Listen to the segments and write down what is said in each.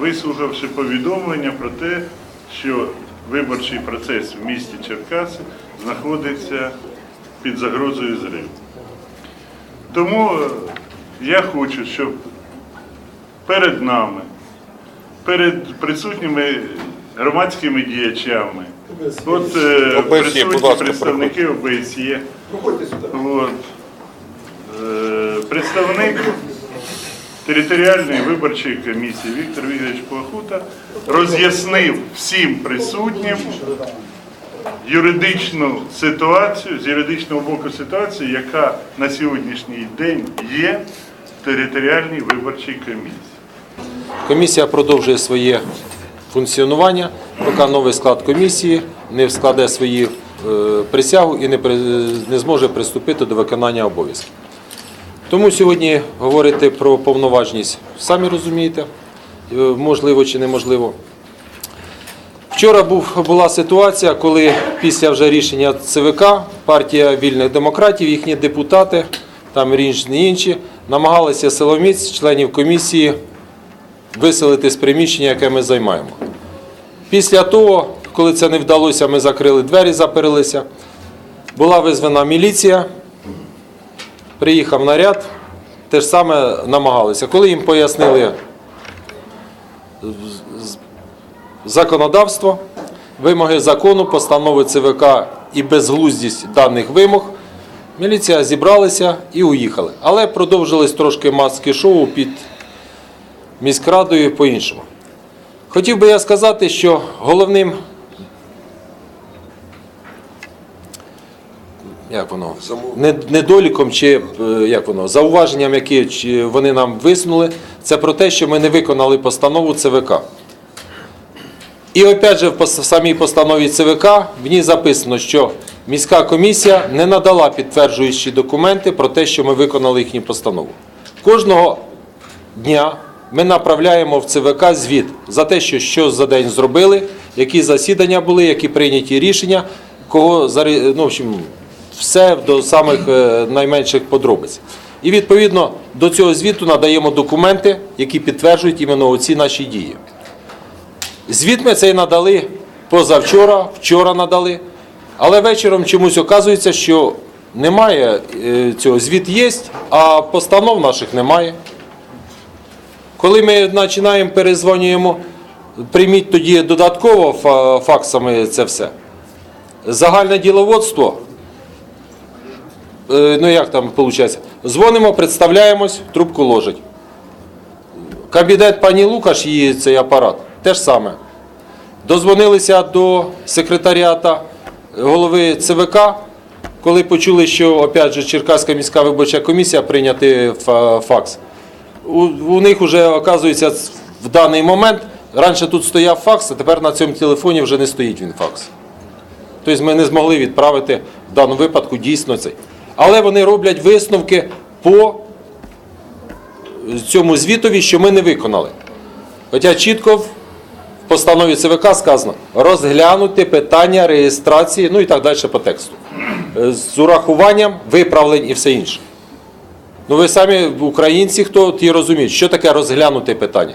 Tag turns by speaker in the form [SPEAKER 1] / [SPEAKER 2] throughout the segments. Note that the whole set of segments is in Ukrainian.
[SPEAKER 1] вислухавши повідомлення про те, що виборчий процес в місті Черкаси знаходиться під загрозою зриву. Тому е, я хочу, щоб перед нами, перед присутніми громадськими діячами, от е,
[SPEAKER 2] будь
[SPEAKER 1] присутні
[SPEAKER 2] ласка,
[SPEAKER 1] представники ОБСЄ,
[SPEAKER 3] Проходьте.
[SPEAKER 1] От. Е, Представник територіальної виборчої комісії Віктор Вікторович Плахута роз'яснив всім присутнім юридичну ситуацію, з юридичного боку ситуацію, яка на сьогоднішній день є в територіальній виборчій комісії.
[SPEAKER 4] Комісія продовжує своє функціонування, поки новий склад комісії не складе свої е, присягу і не зможе приступити до виконання обов'язків. Тому сьогодні говорити про повноважність, самі розумієте, е, можливо чи неможливо. Вчора був, була ситуація, коли після вже рішення ЦВК партія вільних демократів, їхні депутати, там різні інші, намагалися силоміць членів комісії виселити з приміщення, яке ми займаємо. Після того, коли це не вдалося, ми закрили двері, заперилися. Була визвана міліція, приїхав наряд, те ж саме намагалися. Коли їм пояснили законодавство, вимоги закону, постанови ЦВК і безглуздість даних вимог, міліція зібралася і уїхали. Але продовжились трошки маски-шоу під міськрадою по-іншому. Хотів би я сказати, що головним як воно, недоліком чи е, як воно, зауваженням, які вони нам висунули, це про те, що ми не виконали постанову ЦВК. І опять же в самій постанові ЦВК в ній записано, що міська комісія не надала підтверджуючі документи про те, що ми виконали їхню постанову. Кожного дня ми направляємо в ЦВК звіт за те, що, що за день зробили, які засідання були, які прийняті рішення, кого ну, в общем, все до самих е, найменших подробиць. І відповідно до цього звіту надаємо документи, які підтверджують іменно оці наші дії. Звіт ми цей надали позавчора, вчора надали, але вечором чомусь оказується, що немає е, цього. Звіт є, а постанов наших немає. Коли ми починаємо перезвонюємо, прийміть тоді додатково факсами це все. Загальне діловодство, ну як там виходить, дзвонимо, представляємось, трубку ложить. Кабінет пані Лукаш, її цей апарат, те ж саме. Дозвонилися до секретаріата голови ЦВК, коли почули, що опять же, Черкаська міська виборча комісія прийняти факс. У, у них вже, оказується, в даний момент, раніше тут стояв факс, а тепер на цьому телефоні вже не стоїть він факс. Тобто ми не змогли відправити в даному випадку дійсно цей. Але вони роблять висновки по цьому звітові, що ми не виконали. Хоча чітко в постанові ЦВК сказано розглянути питання реєстрації, ну і так далі по тексту. Е, З урахуванням виправлень і все інше. Ну ви самі українці, хто ті розуміють, що таке розглянути питання.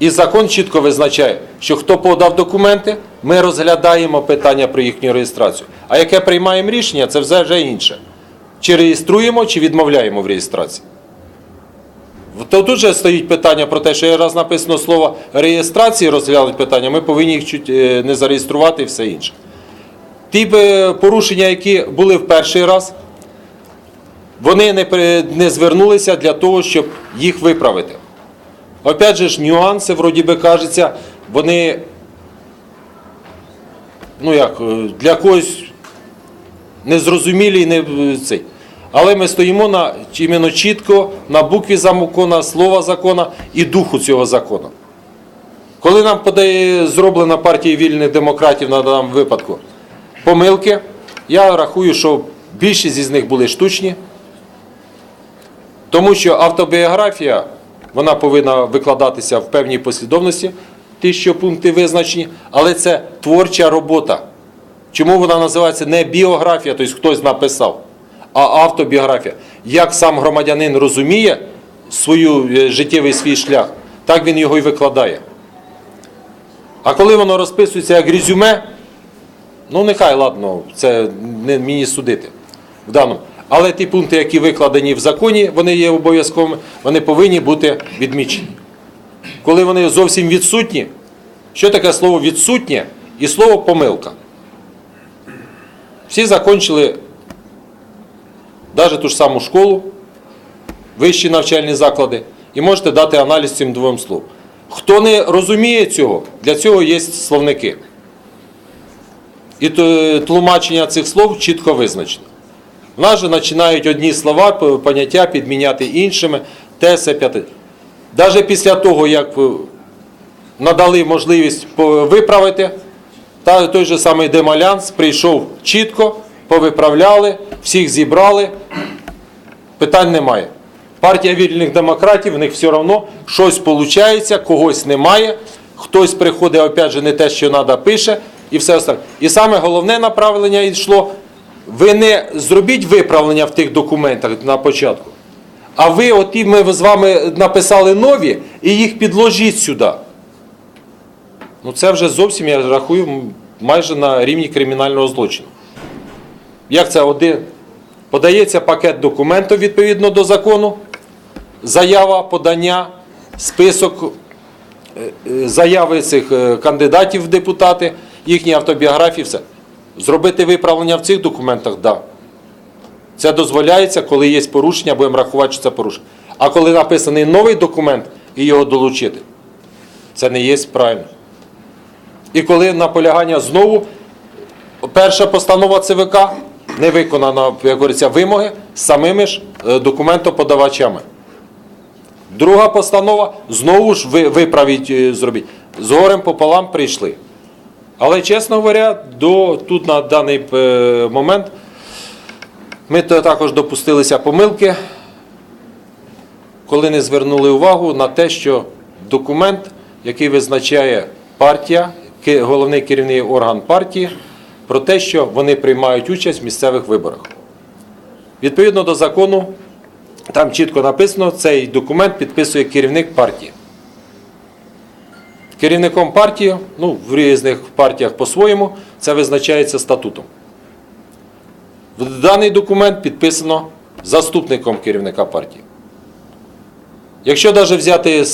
[SPEAKER 4] І закон чітко визначає, що хто подав документи, ми розглядаємо питання про їхню реєстрацію. А яке приймаємо рішення, це вже інше. Чи реєструємо, чи відмовляємо в реєстрації. То тут же стоїть питання про те, що раз написано слово реєстрації розглянуть питання, ми повинні їх е, не зареєструвати і все інше. Ті е, порушення, які були в перший раз, вони не, не звернулися для того, щоб їх виправити. Опять же ж, нюанси, вроді би кажеться, вони ну як, е, для когось незрозумілі і не цей. Але ми стоїмо на іменно чітко на букві закону, слова закону і духу цього закону. Коли нам подає зроблена партія вільних демократів на даному випадку помилки, я рахую, що більшість із них були штучні, тому що автобіографія вона повинна викладатися в певній послідовності, ті, що пункти визначені, але це творча робота. Чому вона називається не біографія, тобто хтось написав, а автобіографія? Як сам громадянин розуміє свою е, життєвий свій шлях, так він його і викладає. А коли воно розписується як резюме, ну нехай, ладно, це не мені судити в даному. Але ті пункти, які викладені в законі, вони є обов'язковими, вони повинні бути відмічені. Коли вони зовсім відсутні, що таке слово відсутнє і слово помилка? Всі закінчили навіть ту ж саму школу, вищі навчальні заклади, і можете дати аналіз цим двом словам. Хто не розуміє цього, для цього є словники. І тлумачення цих слов чітко визначено. В нас же починають одні слова, поняття підміняти іншими, те, се, п'яте. Навіть після того, як надали можливість виправити, той же самий Демалянс прийшов чітко, повиправляли, всіх зібрали, питань немає. Партія вільних демократів, в них все одно щось виходить, когось немає, хтось приходить, опять же, не те, що треба, пише, і все остальне. І саме головне направлення йшло. Ви не зробіть виправлення в тих документах на початку, а ви, оті ми з вами написали нові, і їх підложіть сюди. Ну це вже зовсім, я рахую, майже на рівні кримінального злочину. Як це один? Подається пакет документів відповідно до закону, заява, подання, список е, е, заяви цих е, кандидатів в депутати, їхні автобіографії, все. Зробити виправлення в цих документах, так. Да. Це дозволяється, коли є порушення, будемо рахувати, що це порушення. А коли написаний новий документ і його долучити, це не є правильно. І коли наполягання знову, перша постанова ЦВК не виконана, як говориться, вимоги самими ж е, документоподавачами. Друга постанова знову ж виправіть, е, зробіть. З горем пополам прийшли. Але, чесно говоря, до, тут на даний е, момент ми також допустилися помилки, коли не звернули увагу на те, що документ, який визначає партія, головний керівний орган партії, про те, що вони приймають участь в місцевих виборах. Відповідно до закону, там чітко написано, цей документ підписує керівник партії. Керівником партії, ну, в різних партіях по-своєму, це визначається статутом. Даний документ підписано заступником керівника партії. Якщо навіть взяти,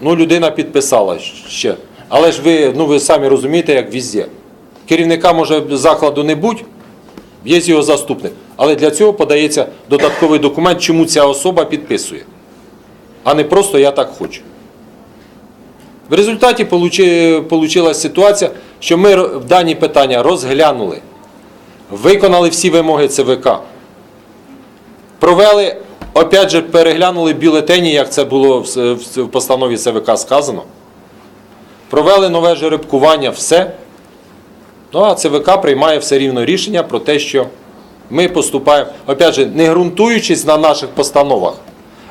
[SPEAKER 4] ну, людина підписала ще, але ж ви, ну, ви самі розумієте, як везде. Керівника може закладу не будь, є його заступник. Але для цього подається додатковий документ, чому ця особа підписує. А не просто я так хочу. В результаті вийшла ситуація, що ми в дані питання розглянули, виконали всі вимоги ЦВК, провели, опять же, переглянули бюлетені, як це було в постанові ЦВК сказано. Провели нове жеребкування, все. Ну а ЦВК приймає все рівно рішення про те, що ми поступаємо, опять же, не ґрунтуючись на наших постановах,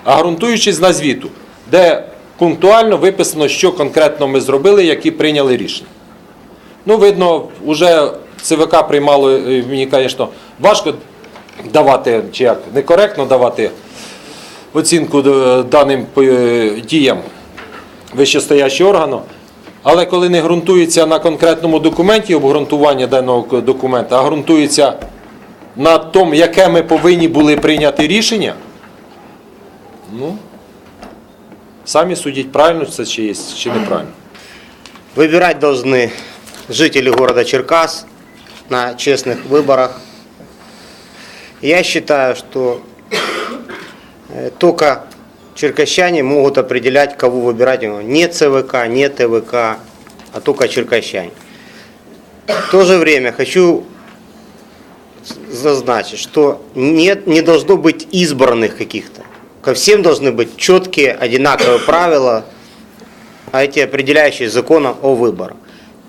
[SPEAKER 4] а ґрунтуючись на звіту, де пунктуально виписано, що конкретно ми зробили, які прийняли рішення. Ну, видно, вже ЦВК приймало, е, мені, звісно, важко давати, чи як, некоректно давати оцінку е, даним е, діям вищестоящого органу. Але коли не ґрунтується на конкретному документі обґрунтування даного к- документа, а ґрунтується на тому, яке ми повинні були прийняти рішення, ну, самі судіть, правильно це чи є, чи неправильно.
[SPEAKER 2] Выбирать должны жители города Черкас на честных выборах. Я считаю, что э, только черкащане могут определять, кого выбирать. Не ЦВК, не ТВК, а только черкащане. В то же время хочу зазначить, что нет, не должно быть избранных каких-то. Ко всем должны быть четкие, одинаковые правила, а эти определяющие законом о выборах.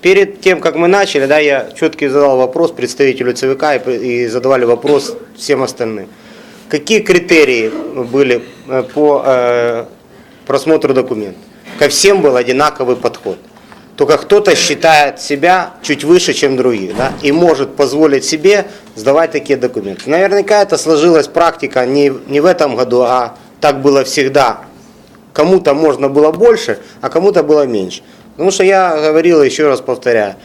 [SPEAKER 2] Перед тем, как мы начали, да, я четкий задал вопрос представителю ЦВК и, и задавали вопрос всем остальным. Какие критерии были э, по э, просмотру документов? Ко всем был одинаковый подход. Только кто-то считает себя чуть выше, чем другие, да, и может позволить себе сдавать такие документы. Наверняка это сложилась практика не, не в этом году, а так было всегда Кому-то можно было больше, а кому-то было меньше. Потому что я говорил, еще раз повторяю,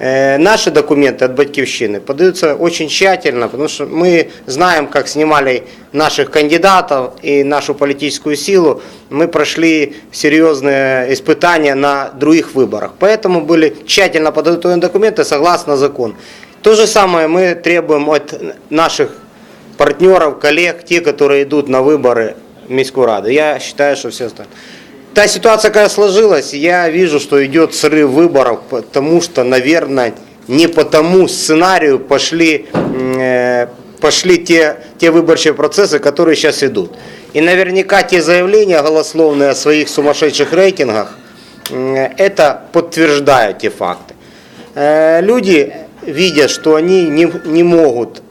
[SPEAKER 2] наши документы от Батьковщины подаются очень тщательно, потому что мы знаем, как снимали наших кандидатов и нашу политическую силу. Мы прошли серьезные испытания на других выборах. Поэтому были тщательно подготовлены документы согласно закону. То же самое мы требуем от наших партнеров, коллег, те, которые идут на выборы Міську Раду. Я считаю, что все остальные. Та ситуация, какая сложилась, я вижу, что идет срыв выборов, потому что, наверное, не по тому сценарию пошли, м, э, пошли те, те выборчие процессы, которые сейчас идут. И наверняка те заявления голословные о своих сумасшедших рейтингах, м, это подтверждают те факты. Э, Люди видят, что они не, не могут э, вы-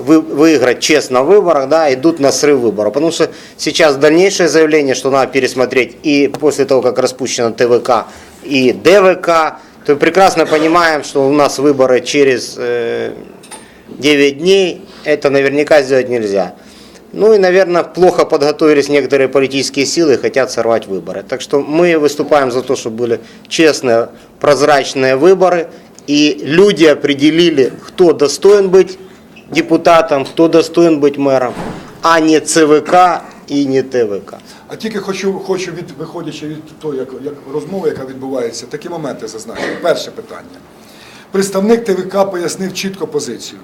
[SPEAKER 2] выиграть честно в выборах, да, идут на срыв выборов. Потому что сейчас дальнейшее заявление, что надо пересмотреть и после того, как распущено ТВК и ДВК, то прекрасно понимаем, что у нас выборы через э, 9 дней, это наверняка сделать нельзя. Ну и, наверное, плохо подготовились некоторые политические силы и хотят сорвать выборы. Так что мы выступаем за то, чтобы были честные, прозрачные выборы, и люди определили, кто достоин быть депутатом, кто достоин быть мэром, а не ЦВК и не ТВК.
[SPEAKER 3] А тільки хочу, хочу від, виходячи від того, як, як розмови, яка відбувається, такі моменти зазначити. Перше питання. Представник ТВК пояснив чітко позицію.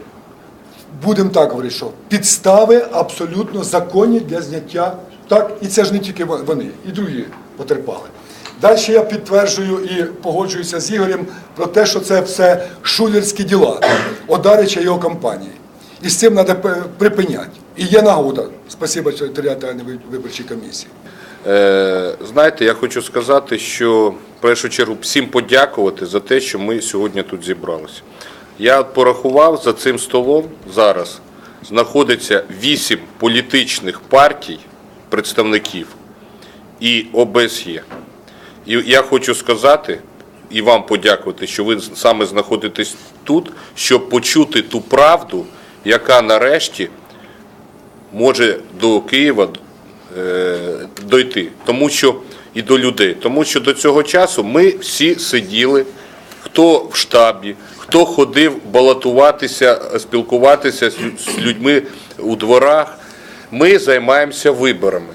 [SPEAKER 3] Будемо так говорити, що підстави абсолютно законні для зняття. Так, і це ж не тільки вони, і другі потерпали. Далі я підтверджую і погоджуюся з Ігорем про те, що це все шулерські діла Одарича і його компанії. І з цим треба припиняти. І є нагода. Спасибо територіальній виборчій комісії.
[SPEAKER 5] Е, Знаєте, я хочу сказати, що в першу чергу всім подякувати за те, що ми сьогодні тут зібралися. Я порахував за цим столом зараз знаходиться вісім політичних партій, представників і ОБСЄ. І я хочу сказати і вам подякувати, що ви саме знаходитесь тут, щоб почути ту правду, яка нарешті може до Києва е, дойти, тому що і до людей. Тому що до цього часу ми всі сиділи, хто в штабі, хто ходив балотуватися, спілкуватися з людьми у дворах. Ми займаємося виборами.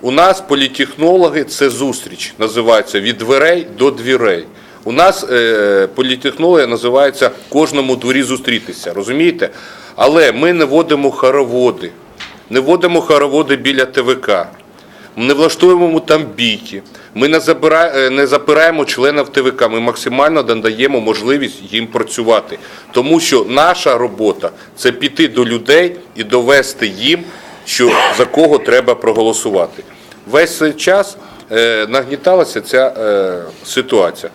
[SPEAKER 5] У нас політехнологи це зустріч, називається від дверей до дверей. У нас е, політехнологи називається кожному дворі зустрітися, розумієте? Але ми не водимо хороводи, не водимо хороводи біля ТВК, не влаштовуємо там бійки, ми не, забира, е, не запираємо членів ТВК, ми максимально надаємо можливість їм працювати. Тому що наша робота це піти до людей і довести їм, що за кого треба проголосувати. Весь цей час е, нагніталася ця е, ситуація.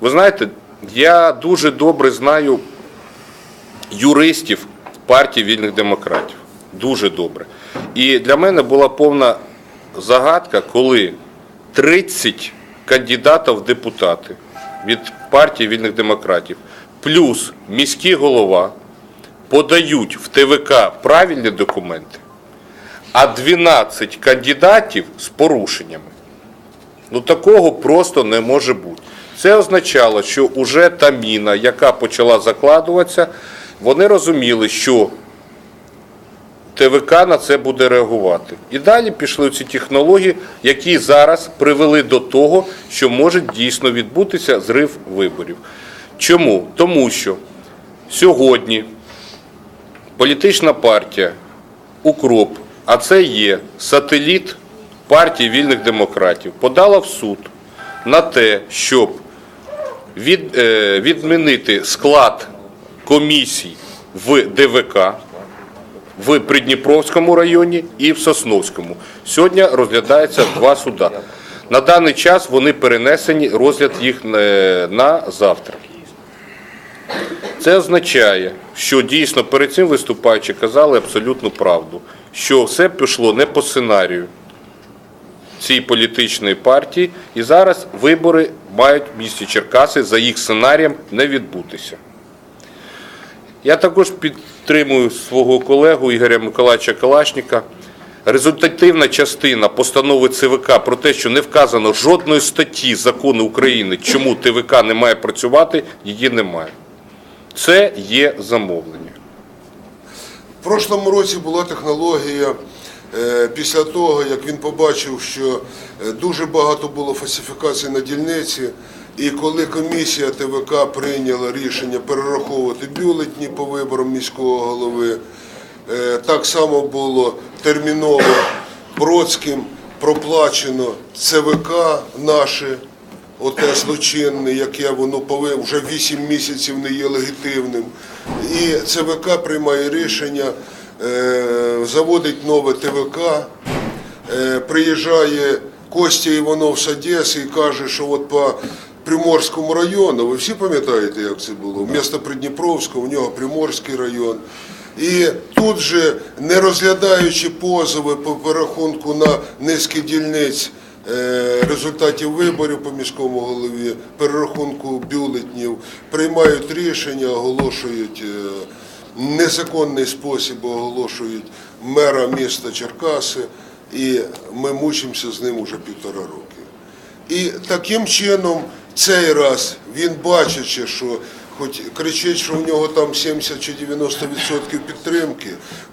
[SPEAKER 5] Ви знаєте, я дуже добре знаю юристів партії вільних демократів. Дуже добре. І для мене була повна загадка, коли 30 кандидатів в депутати від партії вільних демократів, плюс міський голова подають в ТВК правильні документи, а 12 кандидатів з порушеннями. Ну такого просто не може бути. Це означало, що вже та міна, яка почала закладуватися, вони розуміли, що ТВК на це буде реагувати. І далі пішли ці технології, які зараз привели до того, що може дійсно відбутися зрив виборів. Чому? Тому що сьогодні політична партія Укроп, а це є сателіт партії вільних демократів, подала в суд на те, щоб від, е, відмінити склад комісій в ДВК в Придніпровському районі і в Сосновському. Сьогодні розглядається два суда. На даний час вони перенесені, розгляд їх е, на завтра. Це означає, що дійсно перед цим виступаючи казали абсолютну правду, що все пішло не по сценарію цієї політичної партії, і зараз вибори мають в місті Черкаси за їх сценарієм не відбутися. Я також підтримую свого колегу Ігоря Миколаївича Калашніка. результативна частина постанови ЦВК про те, що не вказано жодної статті закону України, чому ТВК не має працювати, її немає. Це є замовлення.
[SPEAKER 6] В прошлому році була технологія. е, Після того, як він побачив, що е, дуже багато було фальсифікацій на дільниці, і коли комісія ТВК прийняла рішення перераховувати бюлетні по виборам міського голови, е, так само було терміново Бродським проплачено ЦВК наше, оте злочинне, яке воно повинно вже 8 місяців не є легітимним. І ЦВК приймає рішення, е, заводить нове ТВК, е, приїжджає Костя Іванов з Одеси і каже, що от по Приморському району, ви всі пам'ятаєте, як це було? Вмісто Придніпровського, у нього Приморський район. І тут же, не розглядаючи позови по перерахунку на низки дільниць е, результатів виборів по міському голові, перерахунку бюлетнів, приймають рішення, оголошують е, незаконний спосіб, оголошують мера міста Черкаси, і ми мучимося з ним уже півтора роки. І таким чином цей раз він бачачи, що хоч кричить, що в нього там 70 чи 90% підтримки,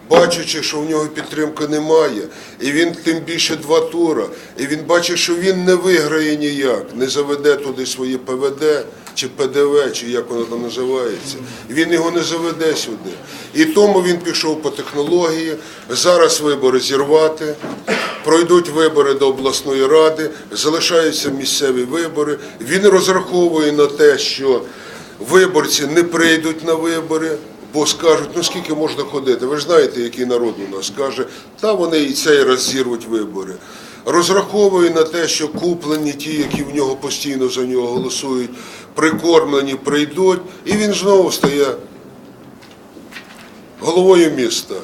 [SPEAKER 6] бачачи, що в нього підтримки немає, і він тим більше два тура, і він бачить, що він не виграє ніяк, не заведе туди своє ПВД чи ПДВ, чи як воно там називається. Він його не заведе сюди. І тому він пішов по технології. Зараз вибори зірвати. Пройдуть вибори до обласної ради, залишаються місцеві вибори. Він розраховує на те, що виборці не прийдуть на вибори, бо скажуть, ну скільки можна ходити. Ви ж знаєте, який народ у нас каже, та вони і цей раз зірвуть вибори. Розраховує на те, що куплені ті, які в нього постійно за нього голосують, прикормлені прийдуть, і він знову стає головою міста.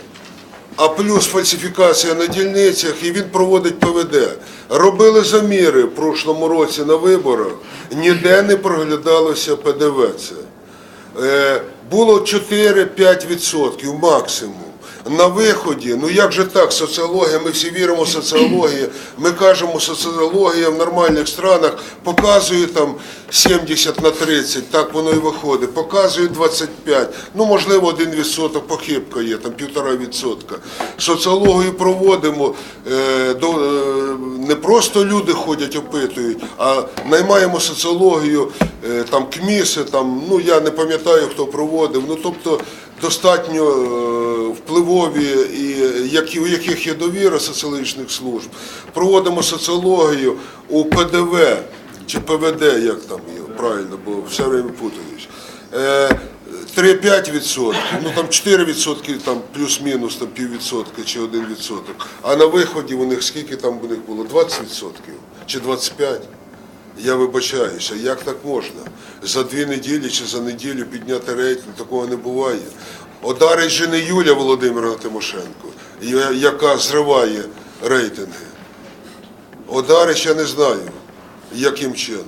[SPEAKER 6] А плюс фальсифікація на дільницях, і він проводить ПВД. Робили заміри в прошлому році на виборах, ніде не проглядалося ПДВ. Це. Е, було 4-5% максимум. На виході, ну як же так, соціологія, ми всі віримо в соціологію, ми кажемо, соціологія в нормальних странах показує там 70 на 30, так воно і виходить, показує 25, ну можливо 1% похибка є, там 1,5%. Соціологію проводимо, е, е, не просто люди ходять, опитують, а наймаємо соціологію, е, там КМІСи, там, ну я не пам'ятаю, хто проводив, ну тобто достатньо е, впливові і які, у яких є довіра соціологічних служб. Проводимо соціологію у ПДВ чи ПВД, як там є, правильно, бо все время путаюсь. Е, 3-5%, ну там 4%, там плюс-мінус там піввідсотка чи 1%. А на виході у них скільки там у них було? 20% чи 25%? Я вибачаюся, як так можна? За дві неділі чи за неділю підняти рейтинг, такого не буває. Одарить же не Юля Володимирна Тимошенко, яка зриває рейтинги. Одарич я не знаю, яким чином.